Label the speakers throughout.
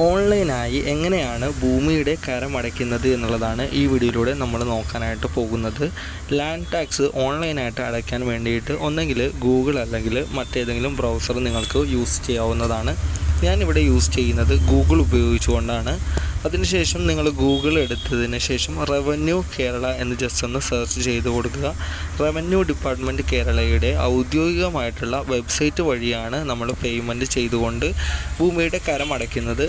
Speaker 1: ഓൺലൈനായി എങ്ങനെയാണ് ഭൂമിയുടെ കരമടയ്ക്കുന്നത് എന്നുള്ളതാണ് ഈ വീഡിയോയിലൂടെ നമ്മൾ നോക്കാനായിട്ട് പോകുന്നത്. ലാൻഡ് ടാക്സ് ഓൺലൈനായിട്ട് അടയ്ക്കാൻ വേണ്ടിയിട്ട് ഒന്നെങ്കിൽ ഗൂഗിൾ അല്ലെങ്കിൽ മറ്റേതെങ്കിലും ബ്രൗസർ നിങ്ങൾക്ക് യൂസ് ചെയ്യാവുന്നതാണ്. ഞാനിവിടെ യൂസ് ചെയ്യുന്നത് ഗൂഗിൾ ഉപയോഗിച്ചുകൊണ്ടാണ്. അതിനുശേഷം നിങ്ങൾ ഗൂഗിൾ എടുത്തതിന് ശേഷം റവന്യൂ കേരള എന്ന് ജസ്റ്റ് ഒന്ന് സെർച്ച് ചെയ്ത് കൊടുക്കുക. റവന്യൂ ഡിപ്പാർട്ട്മെന്റ് കേരളയുടെ ഔദ്യോഗികമായിട്ടുള്ള വെബ്സൈറ്റ് വഴിയാണ് നമ്മൾ പേയ്മെന്റ് ചെയ്തുകൊണ്ട് ഭൂമിയുടെ കരം അടയ്ക്കുന്നത്.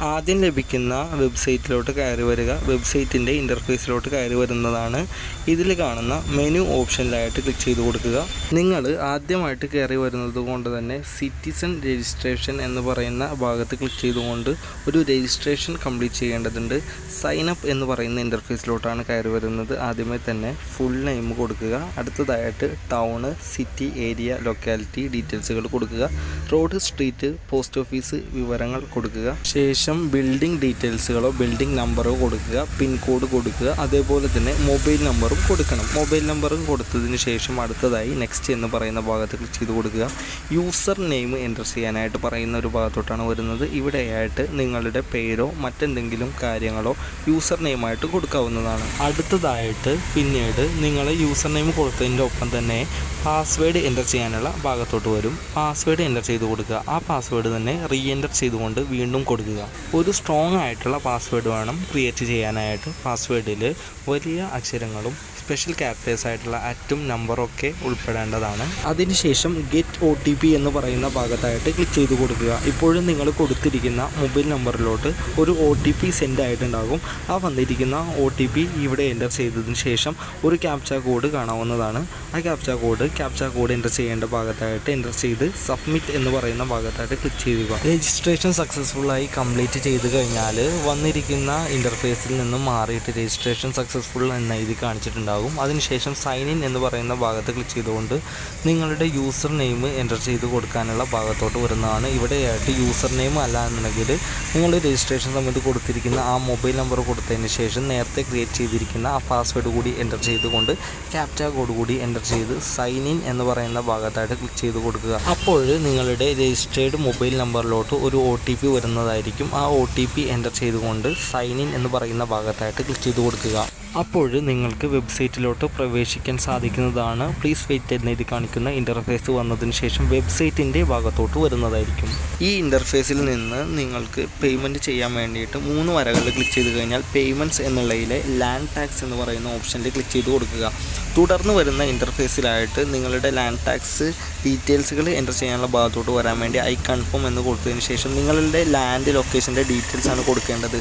Speaker 1: ആദ്യം ലഭിക്കുന്ന വെബ്സൈറ്റിലോട്ട് കയറി വരിക. വെബ്സൈറ്റിന്റെ ഇന്റർഫേസിലോട്ട് കയറി വരുന്നതാണ്. ഇതിൽ കാണുന്ന മെനു ഓപ്ഷനിലായിട്ട് ക്ലിക്ക് ചെയ്ത് കൊടുക്കുക. നിങ്ങൾ ആദ്യമായിട്ട് കയറി വരുന്നത് കൊണ്ട് തന്നെ സിറ്റിസൺ രജിസ്ട്രേഷൻ എന്ന് പറയുന്ന ഭാഗത്ത് ക്ലിക്ക് ചെയ്തുകൊണ്ട് ഒരു രജിസ്ട്രേഷൻ കംപ്ലീറ്റ് ചെയ്യേണ്ടതുണ്ട്. സൈൻ അപ്പ് എന്ന് പറയുന്ന ഇന്റർഫേസിലോട്ടാണ് കയറി വരുന്നത്. ആദ്യമേ തന്നെ ഫുൾ നെയിം കൊടുക്കുക. അടുത്തതായിട്ട് ടൗണ് സിറ്റി ഏരിയ ലൊക്കാലിറ്റി ഡീറ്റെയിൽസുകൾ കൊടുക്കുക. റോഡ് സ്ട്രീറ്റ് പോസ്റ്റ് ഓഫീസ് വിവരങ്ങൾ കൊടുക്കുക. ശേഷം ബിൽഡിംഗ് ഡീറ്റെയിൽസുകളോ ബിൽഡിംഗ് നമ്പറോ കൊടുക്കുക പിൻകോഡ് കൊടുക്കുക അതേപോലെ തന്നെ മൊബൈൽ നമ്പറും കൊടുക്കണം. മൊബൈൽ നമ്പറും കൊടുത്തതിന് ശേഷം അടുത്തതായി നെക്സ്റ്റ് എന്ന് പറയുന്ന ഭാഗത്ത് ക്ലിക്ക് ചെയ്ത് കൊടുക്കുക. യൂസർ നെയിം എന്റർ ചെയ്യാനായിട്ട് പറയുന്ന ഒരു ഭാഗത്തോട്ടാണ് വരുന്നത്. ഇവിടെയായിട്ട് നിങ്ങളുടെ പേരോ മറ്റെന്തെങ്കിലും കാര്യങ്ങളോ യൂസർ നെയിമായിട്ട് കൊടുക്കാവുന്നതാണ്. അടുത്തതായിട്ട് പിന്നീട് നിങ്ങൾ യൂസർ നെയിം കൊടുത്തതിന്റെ ഒപ്പം തന്നെ പാസ്വേഡ് എന്റർ ചെയ്യാനുള്ള ഭാഗത്തോട്ട് വരും. പാസ്വേഡ് എന്റർ ചെയ്ത് കൊടുക്കുക. ആ പാസ്വേഡ് തന്നെ റീ എന്റർ ചെയ്തുകൊണ്ട് വീണ്ടും കൊടുക്കുക. ഒരു സ്ട്രോങ് ആയിട്ടുള്ള പാസ്വേഡ് വേണം ക്രിയേറ്റ് ചെയ്യാനായിട്ട്. പാസ്വേഡിൽ വലിയ അക്ഷരങ്ങളും സ്പെഷ്യൽ ക്യാപ്റ്റേഴ്സ് ആയിട്ടുള്ള അറ്റും നമ്പറൊക്കെ ഉൾപ്പെടേണ്ടതാണ്. അതിനുശേഷം ഗെറ്റ് ഒ ടി പി എന്ന് പറയുന്ന ഭാഗത്തായിട്ട് ക്ലിക്ക് ചെയ്ത് കൊടുക്കുക. ഇപ്പോഴും നിങ്ങൾ കൊടുത്തിരിക്കുന്ന മൊബൈൽ നമ്പറിലോട്ട് ഒരു ഒ ടി പി സെൻഡ് ആയിട്ടുണ്ടാകും. ആ വന്നിരിക്കുന്ന ഒ ടി പി ഇവിടെ എന്റർ ചെയ്തതിന് ശേഷം ഒരു ക്യാപ്ച കോഡ് കാണാവുന്നതാണ്. ആ captcha code captcha code enter ചെയ്യേണ്ട ഭാഗത്തായിട്ട് എന്റർ ചെയ്ത് സബ്മിറ്റ് എന്ന് പറയുന്ന ഭാഗത്തായിട്ട് ക്ലിക്ക് ചെയ്യുക. രജിസ്ട്രേഷൻ സക്സസ്ഫുള്ളായി കംപ്ലീറ്റ് ചെയ്ത് കഴിഞ്ഞാൽ വന്നിരിക്കുന്ന ഇന്റർഫേസിൽ നിന്നും മാറിയിട്ട് രജിസ്ട്രേഷൻ സക്സസ്ഫുൾ എന്ന എഴുതി കാണിച്ചിട്ടുണ്ടാകും അതിനുശേഷം സൈൻ ഇൻ എന്ന് പറയുന്ന ഭാഗത്ത് ക്ലിക്ക് ചെയ്തുകൊണ്ട് നിങ്ങളുടെ യൂസർ നെയിം എന്റർ ചെയ്ത് കൊടുക്കാനുള്ള ഭാഗത്തോട്ട് വരുന്നതാണ്. ഇവിടെയായിട്ട് യൂസർ നെയിം അല്ല എന്നുണ്ടെങ്കിൽ നിങ്ങൾ രജിസ്ട്രേഷൻ സമയത്ത് കൊടുത്തിരിക്കുന്ന ആ മൊബൈൽ നമ്പർ കൊടുത്തതിന് ശേഷം നേരത്തെ ക്രിയേറ്റ് ചെയ്തിരിക്കുന്ന ആ പാസ്വേഡ് കൂടി എന്റർ ചെയ്തുകൊണ്ട് ക്യാപ്റ്റ കോഡ് കൂടി എന്റർ ചെയ്ത് സൈൻ ഇൻ എന്ന് പറയുന്ന ഭാഗത്തായിട്ട് ക്ലിക്ക് ചെയ്ത് കൊടുക്കുക. അപ്പോൾ നിങ്ങളുടെ രജിസ്റ്റേർഡ് മൊബൈൽ നമ്പറിലോട്ട് ഒരു ഒ ടി പി വരുന്നതായിരിക്കും. ആ ഒ ടി പി എന്റർ ചെയ്തുകൊണ്ട് സൈൻ ഇൻ എന്ന് പറയുന്ന ഭാഗത്തായിട്ട് ക്ലിക്ക് ചെയ്ത് കൊടുക്കുക. അപ്പോൾ നിങ്ങൾക്ക് വെബ്സൈറ്റിലോട്ട് പ്രവേശിക്കാൻ സാധിക്കുന്നതാണ് പ്ലീസ് വെയിറ്റ് എന്ന് ഇത് കാണിക്കുന്ന ഇന്റർഫേസ് വന്നതിന് ശേഷം വെബ്സൈറ്റിന്റെ ഭാഗത്തോട്ട് വരുന്നതായിരിക്കും. ഈ ഇന്റർഫേസിൽ നിന്ന് നിങ്ങൾക്ക് പേയ്മെന്റ് ചെയ്യാൻ വേണ്ടിയിട്ട് മൂന്ന് വരകളിൽ ക്ലിക്ക് ചെയ്ത് കഴിഞ്ഞാൽ പേയ്മെന്റ്സ് എന്നുള്ളതിലെ ലാൻഡ് ടാക്സ് എന്ന് പറയുന്ന ഓപ്ഷനിൽ ക്ലിക്ക് ചെയ്ത് കൊടുക്കുക. തുടർന്ന് വരുന്ന ഇന്റർഫേസിലായിട്ട് നിങ്ങളുടെ ലാൻഡ് ടാക്സ് ഡീറ്റെയിൽസുകൾ എന്റർ ചെയ്യാനുള്ള ഭാഗത്തോട്ട് വരാൻ വേണ്ടി ഐ കൺഫേം എന്ന് കൊടുത്തതിന് ശേഷം നിങ്ങളുടെ ലാൻഡ് ലൊക്കേഷന്റെ ഡീറ്റെയിൽസ് ആണ് കൊടുക്കേണ്ടത്.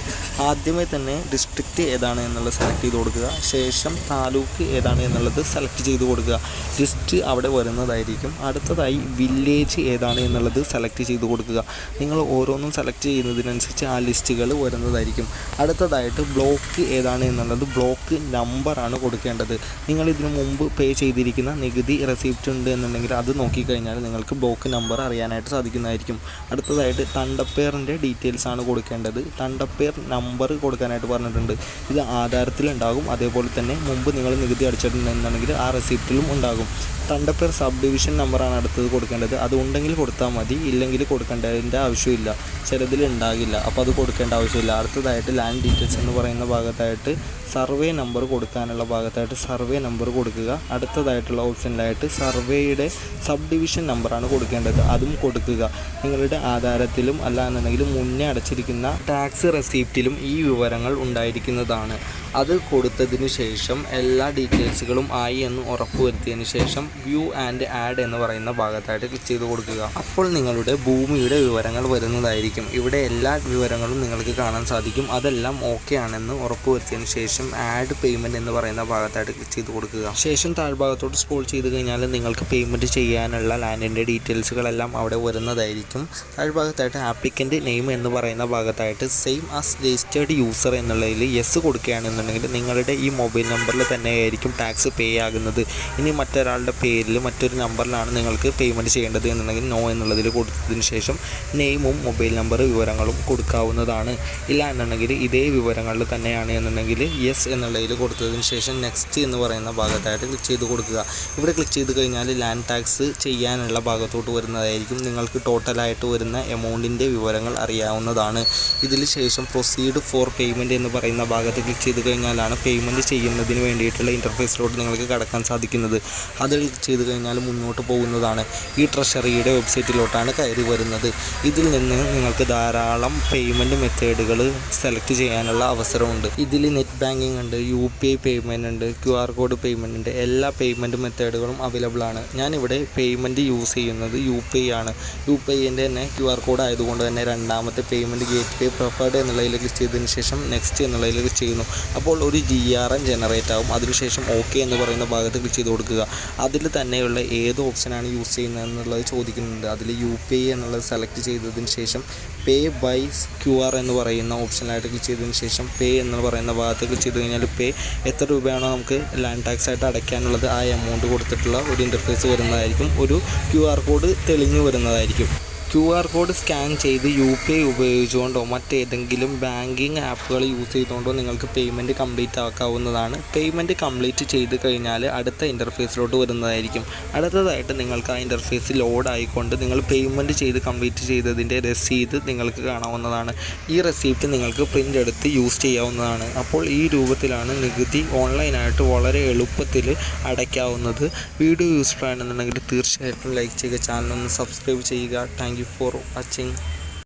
Speaker 1: ആദ്യമേ തന്നെ ഡിസ്ട്രിക്റ്റ് ഏതാണ് എന്നുള്ളത് സെലക്ട് ചെയ്ത് കൊടുക്കുക. ശേഷം താലൂക്ക് ഏതാണ് എന്നുള്ളത് സെലക്ട് ചെയ്ത് കൊടുക്കുക. ജസ്റ്റ് അവിടെ വരുന്നതായിരിക്കും. അടുത്തതായി വില്ലേജ് ഏതാണ് എന്നുള്ളത് സെലക്ട് ചെയ്ത് കൊടുക്കുക. നിങ്ങൾ ഓരോന്നും സെലക്ട് ചെയ്യുന്നതിനനുസരിച്ച് ആ ലിസ്റ്റുകൾ വരുന്നതായിരിക്കും. അടുത്തതായിട്ട് ബ്ലോക്ക് ഏതാണ് എന്നുള്ളത് ബ്ലോക്ക് നമ്പറാണ് കൊടുക്കേണ്ടത്. നിങ്ങൾ ഇതിനു മുമ്പ് പേ ചെയ്തിരിക്കുന്ന നികുതി റെസിപ്റ്റ് ഉണ്ട് എന്നുണ്ടെങ്കിൽ അത് നോക്കിക്കഴിഞ്ഞാൽ നിങ്ങൾക്ക് ബ്ലോക്ക് നമ്പർ അറിയാനായിട്ട് സാധിക്കുന്നതായിരിക്കും. അടുത്തതായിട്ട് തണ്ടപ്പേറിന്റെ ഡീറ്റെയിൽസ് ആണ് കൊടുക്കേണ്ടത്. തണ്ടപ്പേർ നമ്പർ കൊടുക്കാനായിട്ട് പറഞ്ഞിട്ടുണ്ട്. ഇത് ആധാരത്തിലുണ്ടാകും അതേപോലെ തന്നെ മുമ്പ് നിങ്ങൾ നികുതി അടച്ചിട്ടുണ്ടെന്നുണ്ടെങ്കിൽ ആ റെസിപ്റ്റിലും ഉണ്ടാകും. തണ്ടപ്പേർ സബ് ഡിവിഷൻ നമ്പറാണ് അടുത്തത് കൊടുക്കേണ്ടത്. അതുണ്ടെങ്കിൽ കൊടുത്താൽ മതി ഇല്ലെങ്കിൽ കൊടുക്കേണ്ടതിന്റെ ആവശ്യമില്ല. ചിലതിൽ ഉണ്ടാകില്ല. അപ്പോൾ അത് കൊടുക്കേണ്ട ആവശ്യമില്ല. അടുത്തതായിട്ട് ലാൻഡ് ഡീറ്റെയിൽസ് എന്ന് പറയുന്ന ഭാഗത്തായിട്ട് സർവേ നമ്പർ കൊടുക്കാനുള്ള ഭാഗത്തായിട്ട് സർവേ നമ്പർ കൊടുക്കുക. അടുത്തതായിട്ടുള്ള ഓപ്ഷനിലായിട്ട് സർവേയുടെ സബ് ഡിവിഷൻ നമ്പറാണ് കൊടുക്കേണ്ടത്. അതും കൊടുക്കുക. നിങ്ങളുടെ ആധാരത്തിലും അല്ല എന്നുണ്ടെങ്കിൽ മുന്നേ അടച്ചിരിക്കുന്ന ടാക്സ് റെസീപ്റ്റിലും ഈ വിവരങ്ങൾ ഉണ്ടായിരിക്കുന്നതാണ്. അത് കൊടുത്തതിന് ശേഷം എല്ലാ ഡീറ്റെയിൽസുകളും ആയി എന്ന് ഉറപ്പുവരുത്തിയതിന് ശേഷം വ്യൂ ആൻഡ് ആഡ് എന്ന് പറയുന്ന ഭാഗത്തായിട്ട് ക്ലിക്ക് ചെയ്ത് കൊടുക്കുക. അപ്പോൾ നിങ്ങളുടെ ഭൂമിയുടെ വിവരങ്ങൾ വരുന്നതായിരിക്കും. ഇവിടെ എല്ലാ വിവരങ്ങളും നിങ്ങൾക്ക് കാണാൻ സാധിക്കും. അതെല്ലാം ഓക്കെ ആണെന്ന് ഉറപ്പുവരുത്തിയതിന് ശേഷം ആഡ് പേയ്മെന്റ് എന്ന് പറയുന്ന ഭാഗത്തായിട്ട് ക്ലിക്ക് ചെയ്ത് കൊടുക്കുക. ശേഷം താഴ്ഭാഗത്തോട്ട് സ്ക്രോൾ ചെയ്ത് കഴിഞ്ഞാൽ നിങ്ങൾക്ക് പേയ്മെന്റ് ചെയ്യാനുള്ള ലാൻഡിന്റെ ഡീറ്റെയിൽസുകളെല്ലാം അവിടെ വരുന്നതായിരിക്കും. താഴ്ഭാഗത്തായിട്ട് ആപ്ലിക്കന്റ് നെയിം എന്ന് പറയുന്ന ഭാഗത്തായിട്ട് സെയിം ആസ് രജിസ്റ്റേർഡ് യൂസർ എന്നുള്ളതിൽ യെസ് കൊടുക്കുകയാണെന്നുണ്ടെങ്കിൽ നിങ്ങളുടെ ഈ മൊബൈൽ നമ്പറിൽ തന്നെയായിരിക്കും ടാക്സ് പേ ആകുന്നത്. ഇനി മറ്റൊരാളുടെ പേരിൽ മറ്റൊരു നമ്പറിലാണ് നിങ്ങൾക്ക് പേയ്മെന്റ് ചെയ്യേണ്ടത് എന്നുണ്ടെങ്കിൽ നോ എന്നുള്ളതിൽ കൊടുത്തതിന് ശേഷം നെയിമും മൊബൈൽ നമ്പർ വിവരങ്ങളും കൊടുക്കാവുന്നതാണ്. ഇല്ല എന്നുണ്ടെങ്കിൽ ഇതേ വിവരങ്ങളിൽ തന്നെയാണ് എന്നുണ്ടെങ്കിൽ യെസ് എന്നുള്ളതിൽ കൊടുത്തതിന് ശേഷം നെക്സ്റ്റ് എന്ന് പറയുന്ന ഭാഗത്തായിട്ട് ക്ലിക്ക് ചെയ്ത് കൊടുക്കുക. ഇവിടെ ക്ലിക്ക് ചെയ്ത് കഴിഞ്ഞാൽ ലാൻഡ് ടാക്സ് ചെയ്യാനുള്ള ഭാഗത്തോട്ട് വരുന്നതായിരിക്കും. നിങ്ങൾക്ക് ടോട്ടലായിട്ട് വരുന്ന എമൗണ്ടിന്റെ വിവരങ്ങൾ അറിയാവുന്നതാണ്. ഇതിന് ശേഷം പ്രൊസീഡ് ഫോർ പേയ്മെന്റ് എന്ന് പറയുന്ന ഭാഗത്ത് ക്ലിക്ക് ചെയ്ത് കഴിഞ്ഞാലാണ് പേയ്മെന്റ് ചെയ്യുന്നതിന് വേണ്ടിയിട്ടുള്ള ഇന്റർഫേസിലോട്ട് നിങ്ങൾക്ക് കടക്കാൻ സാധിക്കുന്നത്. അത് ക്ലിക്ക് ചെയ്ത് കഴിഞ്ഞാൽ മുന്നോട്ട് പോകുന്നതാണ് ഈ ട്രഷറിയുടെ വെബ്സൈറ്റിലോട്ടാണ് കയറി വരുന്നത്. ഇതിൽ നിന്ന് നിങ്ങൾക്ക് ധാരാളം പേയ്മെന്റ് മെത്തേഡുകൾ സെലക്ട് ചെയ്യാനുള്ള അവസരമുണ്ട്. ഇതിൽ നെറ്റ് ബാങ്കിങ് ഉണ്ട് യു പി ഐ പേയ്മെന്റ് ഉണ്ട് ക്യു ആർ കോഡ് പേയ്മെന്റ് ഉണ്ട്. എല്ലാ പേയ്മെന്റ് മെത്തേഡുകളും അവൈലബിൾ ആണ്. ഞാനിവിടെ പേയ്മെന്റ് യൂസ് ചെയ്യുന്നത് യു പി ഐ ആണ്. യു പി ഐന്റെ തന്നെ ക്യു ആർ കോഡ് ആയതുകൊണ്ട് തന്നെ രണ്ടാമത്തെ പേയ്മെന്റ് ഗേറ്റ് വേ പ്രിഫേർഡ് എന്നുള്ളതിൽ ക്ലിക്ക് ചെയ്തതിന് ശേഷം നെക്സ്റ്റ് എന്നുള്ളതിൽ ക്ലിക്ക് ചെയ്യുന്നു. അപ്പോൾ ഒരു ജി ആർ എൻ ജനറേറ്റ് ആവും. അതിനുശേഷം ഓക്കെ എന്ന് പറയുന്ന ഭാഗത്ത് ക്ലിക്ക് ചെയ്ത് കൊടുക്കുക. അതിൽ തന്നെയുള്ള ഏത് ഓപ്ഷനാണ് യൂസ് ചെയ്യുന്നത് എന്നുള്ളത് ചോദിക്കുന്നുണ്ട്. അതിൽ യു പി ഐ എന്നുള്ളത് സെലക്ട് ചെയ്തതിന് ശേഷം പേ ബൈ ക്യു ആർ എന്ന് പറയുന്ന ഓപ്ഷനിലായിട്ട് ക്ലിക്ക് ചെയ്തതിന് ശേഷം പേ എന്ന് പറയുന്ന ഭാഗത്ത് ക്ലിക്ക് ചെയ്ത് കഴിഞ്ഞാൽ പേ എത്ര രൂപയാണോ നമുക്ക് ലാൻഡ് ടാക്സ് ആയിട്ട് അടയ്ക്കാനുള്ളത് ആ എമൗണ്ട് കൊടുത്തിട്ടുള്ള ഒരു ഇന്റർഫേസ് വരുന്നതായിരിക്കും. ഒരു ക്യു ആർ കോഡ് തെളിഞ്ഞു വരുന്നതായിരിക്കും. ക്യു ആർ കോഡ് സ്കാൻ ചെയ്ത് യു പി ഐ ഉപയോഗിച്ചുകൊണ്ടോ മറ്റേതെങ്കിലും ബാങ്കിങ് ആപ്പുകൾ യൂസ് ചെയ്തുകൊണ്ടോ നിങ്ങൾക്ക് പേയ്മെന്റ് കംപ്ലീറ്റ് ആക്കാവുന്നതാണ്. പേയ്മെന്റ് കംപ്ലീറ്റ് ചെയ്ത് കഴിഞ്ഞാൽ അടുത്ത ഇന്റർഫേസിലോട്ട് വരുന്നതായിരിക്കും. അടുത്തതായിട്ട് നിങ്ങൾക്ക് ആ ഇന്റർഫേസ് ലോഡ് ആയിക്കൊണ്ട് നിങ്ങൾ പേയ്മെന്റ് ചെയ്ത് കംപ്ലീറ്റ് ചെയ്തതിന്റെ രസീത് നിങ്ങൾക്ക് കാണാവുന്നതാണ്. ഈ റെസീപ്റ്റ് നിങ്ങൾക്ക് പ്രിന്റ് എടുത്ത് യൂസ് ചെയ്യാവുന്നതാണ്. അപ്പോൾ ഈ രൂപത്തിലാണ് നികുതി ഓൺലൈനായിട്ട് വളരെ എളുപ്പത്തിൽ അടയ്ക്കാവുന്നത്. വീഡിയോ യൂസ്ഫുൾ ആണെന്നുണ്ടെങ്കിൽ തീർച്ചയായിട്ടും ലൈക്ക് ചെയ്യുക ചാനൽ ഒന്ന് സബ്സ്ക്രൈബ് ചെയ്യുക. Thank you for watching